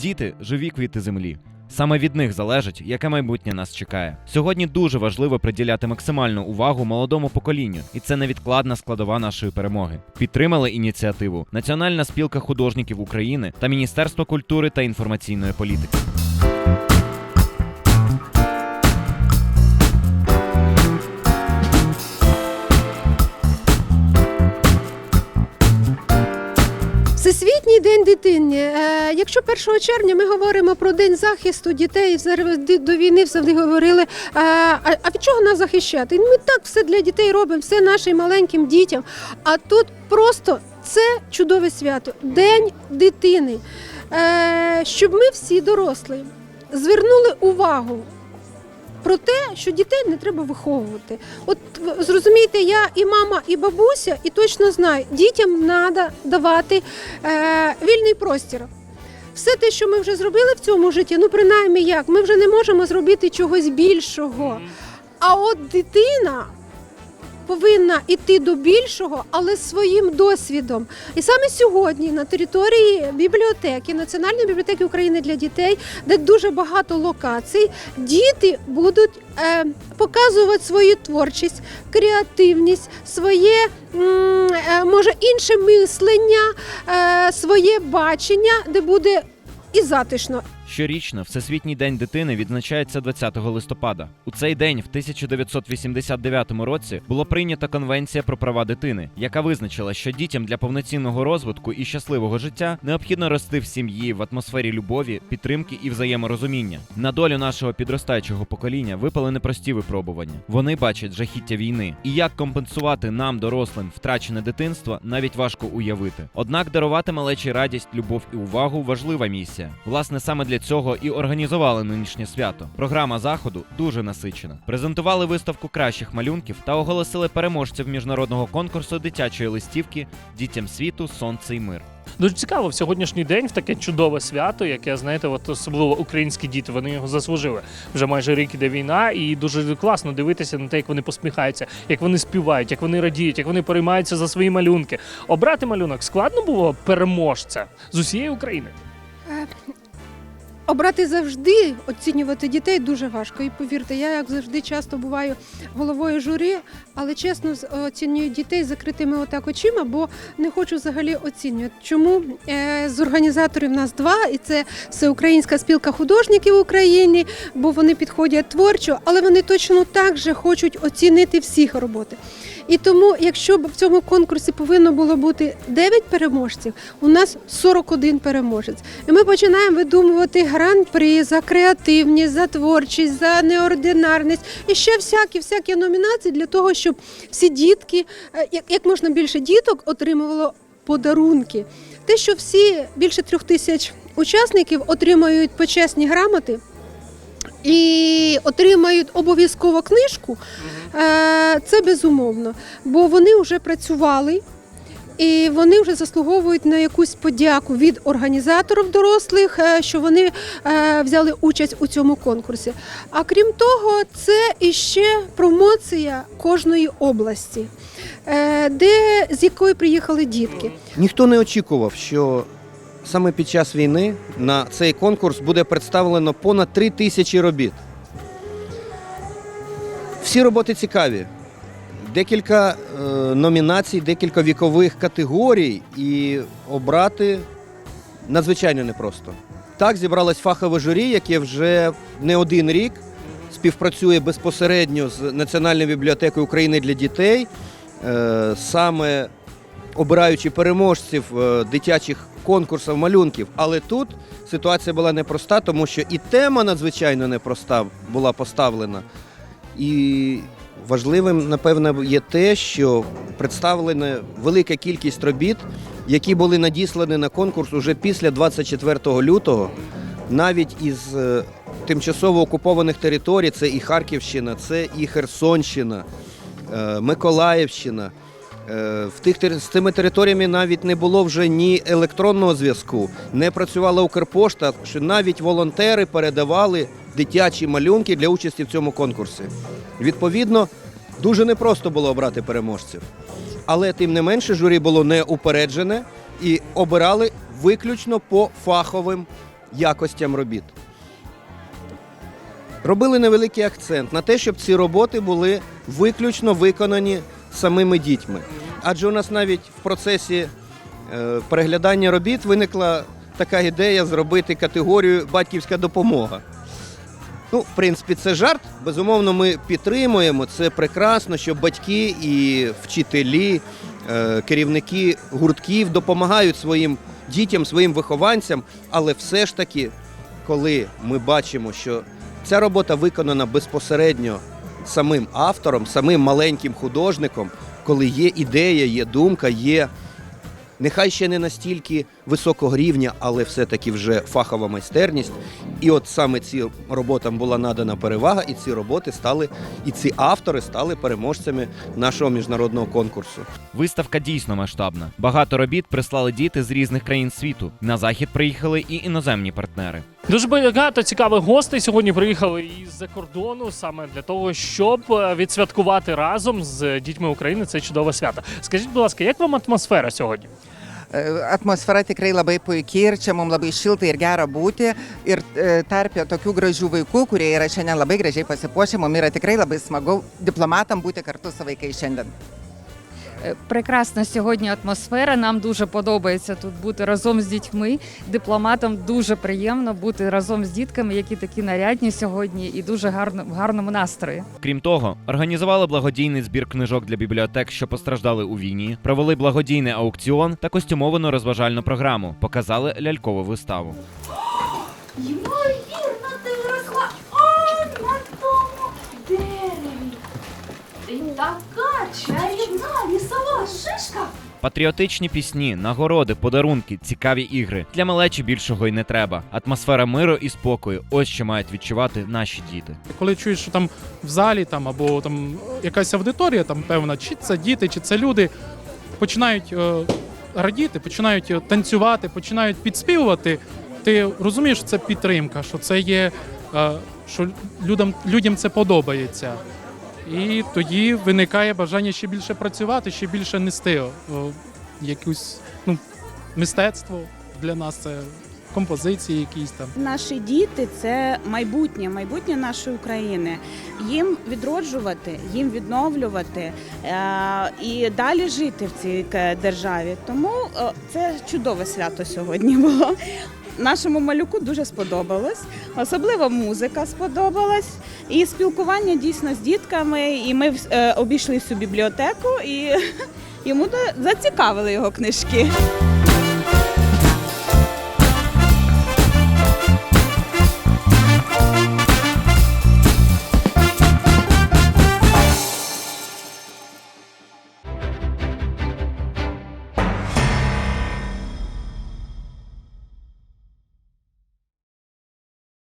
Діти живі квіти землі. Саме від них залежить, яке майбутнє нас чекає. Сьогодні дуже важливо приділяти максимальну увагу молодому поколінню, і це невідкладна складова нашої перемоги. Підтримали ініціативу Національна спілка художників України та Міністерство культури та інформаційної політики. Всесвітній день дитини. Е, Якщо 1 червня ми говоримо про день захисту дітей, до війни завжди говорили. е, А а від чого нас захищати? Ми так все для дітей робимо, все нашим маленьким дітям. А тут просто це чудове свято, день дитини. Е, Щоб ми всі дорослі звернули увагу. Про те, що дітей не треба виховувати. От зрозумійте, я і мама, і бабуся, і точно знаю, дітям треба давати е, вільний простір. Все те, що ми вже зробили в цьому житті, ну принаймні як, ми вже не можемо зробити чогось більшого. А от дитина повинна йти до більшого, але своїм досвідом. І саме сьогодні на території бібліотеки, Національної бібліотеки України для дітей, де дуже багато локацій, діти будуть е, показувати свою творчість, креативність, своє е, може інше мислення, е, своє бачення, де буде і затишно, Щорічно Всесвітній день дитини відзначається 20 листопада. У цей день, в 1989 році, було прийнята Конвенція про права дитини, яка визначила, що дітям для повноцінного розвитку і щасливого життя необхідно рости в сім'ї в атмосфері любові, підтримки і взаєморозуміння. На долю нашого підростаючого покоління випали непрості випробування. Вони бачать жахіття війни. І як компенсувати нам, дорослим, втрачене дитинство, навіть важко уявити. Однак дарувати малечі радість, любов і увагу важлива місія. Власне, саме для цього і організували нинішнє свято. Програма заходу дуже насичена. Презентували виставку кращих малюнків та оголосили переможців міжнародного конкурсу дитячої листівки Дітям світу, сонце і мир. Дуже цікаво в сьогоднішній день в таке чудове свято, яке знаєте, от особливо українські діти, вони його заслужили. Вже майже рік іде війна, і дуже класно дивитися на те, як вони посміхаються, як вони співають, як вони радіють, як вони переймаються за свої малюнки. Обрати малюнок складно було переможця з усієї України. Обрати завжди оцінювати дітей дуже важко. І повірте, я як завжди часто буваю головою журі, але чесно оцінюю дітей закритими отак очима, бо не хочу взагалі оцінювати. Чому Е, з організаторів нас два, і це Всеукраїнська спілка художників України, бо вони підходять творчо, але вони точно так же хочуть оцінити всіх роботи. І тому, якщо б в цьому конкурсі повинно було бути 9 переможців, у нас 41 переможець. І ми починаємо видумувати гран-при за креативність, за творчість, за неординарність і ще всякі всякі номінації для того, щоб всі дітки, е, як, як можна більше діток отримувало подарунки. Те, що всі більше трьох тисяч учасників отримають почесні грамоти. І отримають обов'язково книжку, Е, це безумовно, бо вони вже працювали і вони вже заслуговують на якусь подяку від організаторів дорослих, е, що вони е, взяли участь у цьому конкурсі. А крім того, це іще промоція кожної області, де з якої приїхали дітки. Ніхто не очікував, що саме під час війни на цей конкурс буде представлено понад три тисячі робіт. Всі роботи цікаві. Декілька е, номінацій, декілька вікових категорій і обрати надзвичайно непросто. Так зібралось фахове журі, яке вже не один рік співпрацює безпосередньо з Національною бібліотекою України для дітей, е, саме обираючи переможців е, дитячих конкурсів малюнків. Але тут ситуація була непроста, тому що і тема надзвичайно непроста була поставлена. І важливим, напевно, є те, що представлена велика кількість робіт, які були надіслані на конкурс уже після 24 лютого, навіть із е, тимчасово окупованих територій, це і Харківщина, це і Херсонщина, е, Миколаївщина. Е, В тих з цими територіями навіть не було вже ні електронного зв'язку, не працювала Укрпошта, що навіть волонтери передавали дитячі малюнки для участі в цьому конкурсі. Відповідно, дуже непросто було обрати переможців. Але тим не менше журі було не упереджене і обирали виключно по фаховим якостям робіт. Робили невеликий акцент на те, щоб ці роботи були виключно виконані самими дітьми. Адже у нас навіть в процесі е, переглядання робіт виникла така ідея зробити категорію батьківська допомога. Ну, в принципі, це жарт. Безумовно, ми підтримуємо. Це прекрасно, що батьки і вчителі, е, керівники гуртків допомагають своїм дітям, своїм вихованцям. Але все ж таки, коли ми бачимо, що ця робота виконана безпосередньо самим автором, самим маленьким художником, коли є ідея, є думка, є нехай ще не настільки високого рівня, але все-таки вже фахова майстерність. І от саме цим роботам була надана перевага, і ці роботи стали, і ці автори стали переможцями нашого міжнародного конкурсу. Виставка дійсно масштабна. Багато робіт прислали діти з різних країн світу. На захід приїхали і іноземні партнери. Дуже багато цікавих гостей сьогодні приїхали із-за кордону саме для того, щоб е, відсвяткувати разом з дітьми України це чудове свято. Скажіть, будь ласка, як вам атмосфера сьогодні? Atmosfera tikrai labai puikiai ir čia mums labai šilta ir gera būti. Ir e, tarpė tokių gražių vaikų, kurie yra šiandien labai gražiai pasipuošę, mums yra tikrai labai smagu diplomatam būti kartu su vaikais šiandien. Прекрасна сьогодні атмосфера. Нам дуже подобається тут бути разом з дітьми. Дипломатам дуже приємно бути разом з дітками, які такі нарядні сьогодні, і дуже гарно в гарному настрої. Крім того, організували благодійний збір книжок для бібліотек, що постраждали у війні, провели благодійний аукціон та костюмовану розважальну програму. Показали лялькову виставу. Така чарівна лісова шишка. Патріотичні пісні, нагороди, подарунки, цікаві ігри. Для малечі більшого й не треба. Атмосфера миру і спокою. Ось що мають відчувати наші діти. Коли чуєш, що там в залі там або там якась аудиторія, там певна, чи це діти, чи це люди, починають е, радіти, починають е, танцювати, починають підспівувати. Ти розумієш, що це підтримка, що це є, е, що людям, людям це подобається. І тоді виникає бажання ще більше працювати, ще більше нести якусь ну, мистецтво для нас це композиції якісь там. Наші діти це майбутнє, майбутнє нашої України. Їм відроджувати, їм відновлювати е- і далі жити в цій е, державі. Тому це чудове свято сьогодні було. Нашому малюку дуже сподобалось, особливо музика сподобалась, і спілкування дійсно з дітками. І ми е, обійшли всю бібліотеку, і йому зацікавили його книжки.